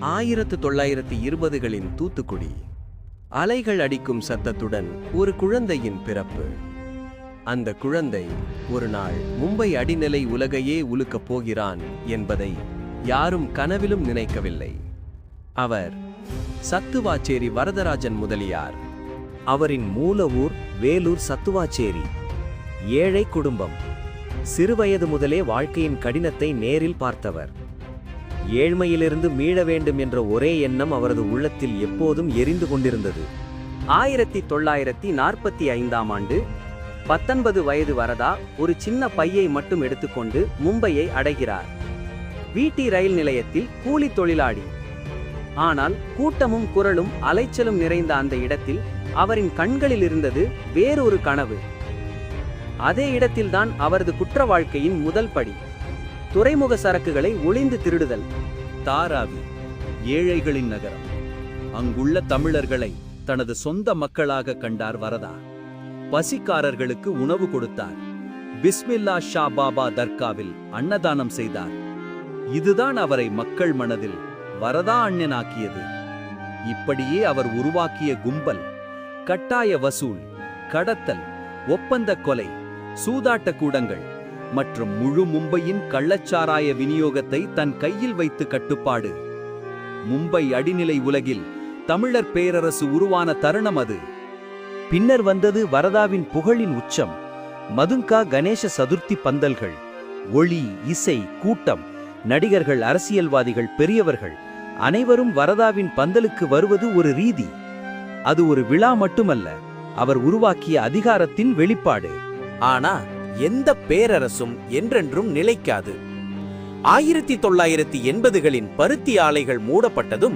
ஆயிரத்து தொள்ளாயிரத்தி இருபதுகளின் தூத்துக்குடி. அலைகள் அடிக்கும் சத்தத்துடன் ஒரு குழந்தையின் பிறப்பு. அந்த குழந்தை ஒரு நாள் மும்பை அடிநிலை உலகையே உலுக்கப் போகிறான் என்பதை யாரும் கனவிலும் நினைக்கவில்லை. அவர் சத்துவாச்சேரி வரதராஜன் முதலியார். அவரின் மூல ஊர் வேலூர் சத்துவாச்சேரி. ஏழை குடும்பம். சிறுவயது முதலே வாழ்க்கையின் கடினத்தை நேரில் பார்த்தவர். ஏழ்மையிலிருந்து மீள வேண்டும் என்ற ஒரே எண்ணம் அவரது உள்ளத்தில் எப்போதும் எரிந்து கொண்டிருந்தது. ஆயிரத்தி தொள்ளாயிரத்தி நாற்பத்தி ஐந்தாம் ஆண்டு பத்தொன்பது வயது வரதா ஒரு சின்ன பையை மட்டும் எடுத்துக்கொண்டு மும்பையை அடைகிறார். வீட்டி ரயில் நிலையத்தில் கூலி தொழிலாளி. ஆனால் கூட்டமும் குரலும் அலைச்சலும் நிறைந்த அந்த இடத்தில் அவரின் கண்களில் இருந்தது வேறொரு கனவு. அதே இடத்தில்தான் அவரது குற்ற வாழ்க்கையின் முதல் படி. துறைமுக சரக்குகளை ஒளிந்து திருடுதல். தாராவி ஏழைகளின் நகரம். அங்குள்ள தமிழர்களை தனது சொந்த மக்களாக கண்டார் வரதா. பசிக்காரர்களுக்கு உணவு கொடுத்தார். பிஸ்மில்லா ஷா பாபா தர்காவில் அன்னதானம் செய்தார். இதுதான் அவரை மக்கள் மனதில் வரதா அண்ணனாக்கியது. இப்படியே அவர் உருவாக்கிய கும்பல் கட்டாய வசூல் கடத்தல் ஒப்பந்த கொலை சூதாட்ட கூடங்கள் மற்றும் முழு மும்பையின் கள்ளச்சாராய விநியோகத்தை தன் கையில் வைத்து கட்டுப்பாடு. மும்பை அடிநிலை உலகில் தமிழர் பேரரசு உருவான தருணம் அது. பின்னர் வந்தது வரதாவின் புகழின் உச்சம். மதுங்கா கணேச சதுர்த்தி பந்தல்கள் ஒளி இசை கூட்டம் நடிகர்கள் அரசியல்வாதிகள் பெரியவர்கள் அனைவரும் வரதாவின் பந்தலுக்கு வருவது ஒரு ரீதி. அது ஒரு விழா மட்டுமல்ல அவர் உருவாக்கிய அதிகாரத்தின் வெளிப்பாடு. ஆனா எந்த பேரரசும் என்றென்றும் நிலைக்காது. ஆயிரத்தி தொள்ளாயிரத்தி எண்பதுகளின் பருத்தி ஆலைகள் மூடப்பட்டதும்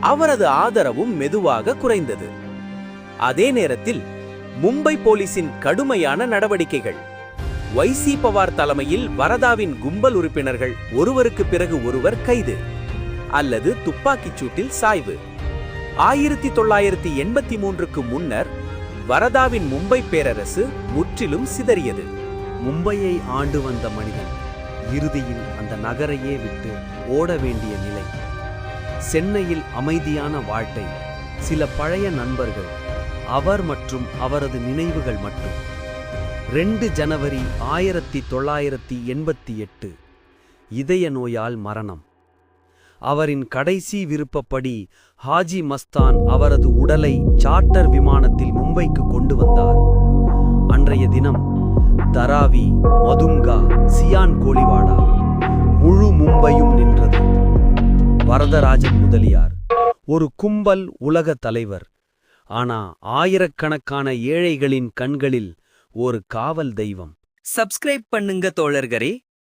அவரது ஆதரவும் மெதுவாக குறைந்தது. அதே நேரத்தில் மும்பை போலீசின் கடுமையான நடவடிக்கைகள். வைசி பவார் தலைமையில் வரதாவின் கும்பல் உறுப்பினர்கள் ஒருவருக்கு பிறகு ஒருவர் கைது அல்லது துப்பாக்கிச் சூட்டில் சாய்வு. ஆயிரத்தி தொள்ளாயிரத்தி எண்பத்தி மூன்றுக்கு முன்னர் வரதாவின் மும்பை பேரரசு முற்றிலும் சிதறியது. மும்பையை ஆண்டு வந்த மனிதன் இறுதியில் அந்த நகரையே விட்டு ஓட வேண்டிய நிலை. சென்னையில் அமைதியான வாழ்க்கை சில பழைய நண்பர்கள் அவர் மற்றும் அவரது நினைவுகள் மட்டும். ரெண்டு ஜனவரி ஆயிரத்தி தொள்ளாயிரத்தி எண்பத்தி எட்டு இதய நோயால் மரணம். அவரின் கடைசி விருப்பப்படி ஹாஜி மஸ்தான் அவரது உடலை சார்ட்டர் விமானத்தில் மும்பைக்கு கொண்டு வந்தார். அன்றைய தினம் தராவி மதுங்கா சியான் கோலிவாடா முழு மும்பையும் நின்றது. வரதராஜன் முதலியார். ஒரு கும்பல் உலக தலைவர். ஆனா ஆயிரக்கணக்கான ஏழைகளின் கண்களில் ஒரு காவல் தெய்வம். சப்ஸ்கிரைப் பண்ணுங்க தோழர்களே.